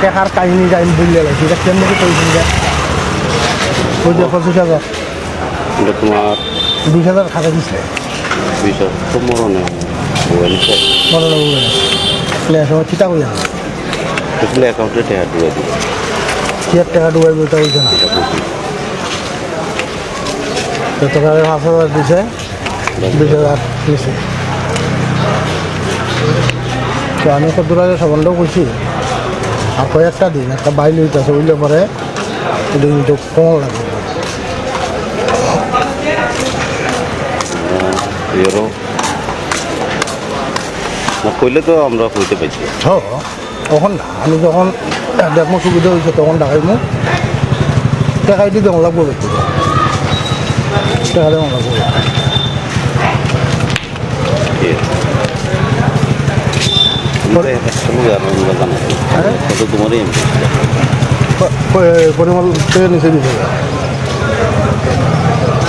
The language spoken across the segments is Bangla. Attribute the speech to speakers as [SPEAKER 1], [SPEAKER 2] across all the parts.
[SPEAKER 1] টেকার কাহিনী যাই বুঝলে লাগছে। এটা কেমন কি কইছেন যে ওই যে পঁচিশ হাজার
[SPEAKER 2] এটা তোমার
[SPEAKER 1] বিশ হাজার খাতা দিচ্ছে
[SPEAKER 2] বিষয় তো মরণে
[SPEAKER 1] মনে লাগবে প্লে সময় চিতা কই যাবে
[SPEAKER 2] আসলে অ্যাকাউন্টে টাকা দিবে।
[SPEAKER 1] ডুবাই না। তো টাকা পাঁচ হাজার দিছে। বিশ হাজার দিছে। তো আমি কত দূর আগে সবন্ডও কইছি আর কয়েকটা দিন একটা বাইল হইতেছে উইলে পরে এটা কিন্তু কম লাগবে।
[SPEAKER 2] না কইলে তো আমরা কইতে পাইছি
[SPEAKER 1] হ তখন না আমি যখন দেখব সুবিধা হয়েছে তখন ডাকাইমু টাকাই দিয়ে দেওয়া লাগবো ব্যক্তি টাকা দেওয়া লাগবো পরিমল নিচে দিতে হবে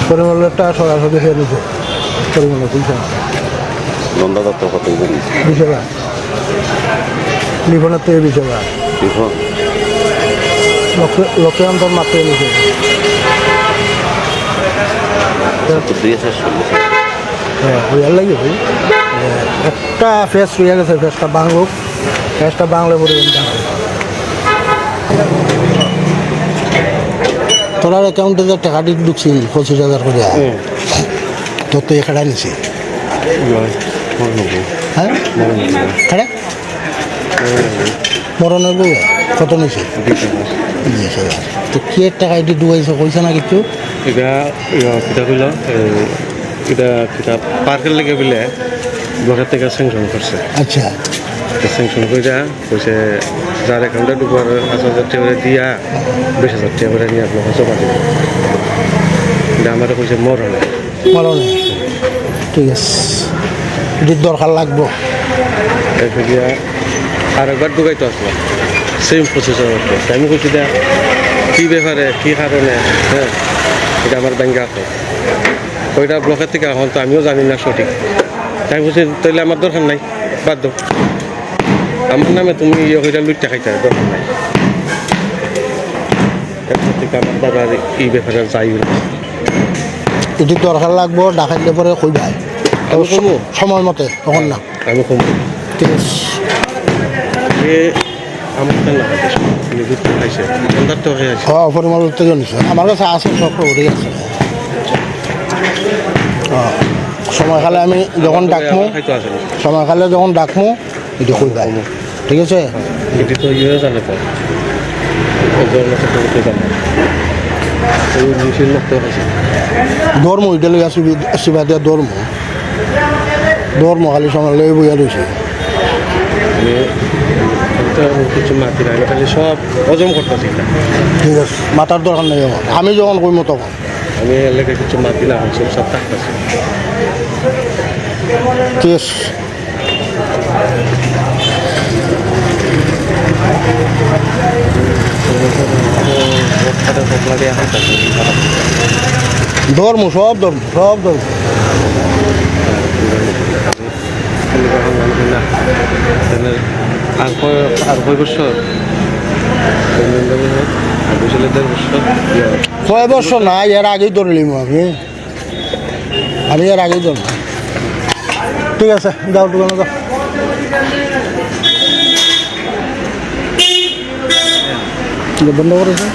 [SPEAKER 1] পরিমলেরটা সরাসরি খেয়ে নিচে পরিমলের পয়সা
[SPEAKER 2] নন্দা দত্ত কত
[SPEAKER 1] বিশ হাজার লিফনের থেকে বিশ হাজার লক্ষ্য লক্ষ্য মাত্র নিচে
[SPEAKER 2] দুই হাজার চল্লিশ
[SPEAKER 1] হ্যাঁ লাগে ভাই একটা ফেস হইয়া গেছে ফেসটা বাঙুক ফেসটা বাংলা পরিবহন তোর অ্যাকাউন্টে যে টাকা দিয়ে ঢুকছিল পঁচিশ হাজার করে। তোর তো এখানে নিছি হ্যাঁ? মরণের বউ কত নিছে? বিশ হাজার। তো কি টাকা এটি ডুবাইছে কইছে না কিছু?
[SPEAKER 3] এটা কইল এটা কিতা পার্কের লেগে বলে ব্লকের থেকে স্যাংশন করছে।
[SPEAKER 1] আচ্ছা।
[SPEAKER 3] স্যাংশন করে কইছে যার অ্যাকাউন্টে ঢুকবার পাঁচ হাজার টাকা করে দিয়া বিশ হাজার টাকা করে নিয়ে আপনার জমা দিব। এটা আমার কইছে মরণে।
[SPEAKER 1] মরণে। ঠিক আছে। এটির দরকার লাগবো।
[SPEAKER 3] এরপর দিয়া আর একবার ঢুকাইতে আসলাম। সেম প্রসেসর আমি কইছি দেয়া কী ব্যাপারে কী কারণে? হ্যাঁ এটা আমার ব্যাংকে আছে। ওইটা ব্লকের থেকে এখন তো আমিও জানি না সঠিক। তাই বলছি তাহলে আমার দরকার নাই বাদ দাও। আমার নামে তুমি ওইটা লুটটা খাইতে দরকার নাই। এরপর থেকে আমার বাবার এই ব্যাপারে যাই না।
[SPEAKER 1] এটির দরকার লাগবো ডাকাইলে পরে কই ভাই সময় মতে তখন না।
[SPEAKER 3] আমি কমু।
[SPEAKER 1] ঠিক। আছে
[SPEAKER 3] আমার তো হয়ে
[SPEAKER 1] আমার কাছে আছে সব আছে। সময় খালে আমি যখন ডাকমু
[SPEAKER 3] খাইতে আসে না
[SPEAKER 1] সময় খালে যখন ডাকমু এটি ভাই ঠিক আছে?
[SPEAKER 3] এটি তো ইয়ে জানে তো।
[SPEAKER 1] ধর্ম এটা লইয়া শিবা দিয়া ধর্ম ধর্ম খালি সময় লই বইয়া রয়েছে
[SPEAKER 3] কিছু মাতি খালি সব হজম করতেছি।
[SPEAKER 1] ঠিক আছে মাতার দরকার নেই আমার। আমি যখন কইমু তখন।
[SPEAKER 3] আমি এলাকায় কিছু মাতি না সব সব থাকতেছি
[SPEAKER 1] ধর্ম সব ধর্ম সব ধর্ম।
[SPEAKER 3] আর কয় আর কয় বছর?
[SPEAKER 1] ছয় বছর না, এর আগেই ধরলিম আমি। আমি এর আগেই ধরলাম ঠিক আছে, যাও দোকানে যাও। বন্ধ করেছে?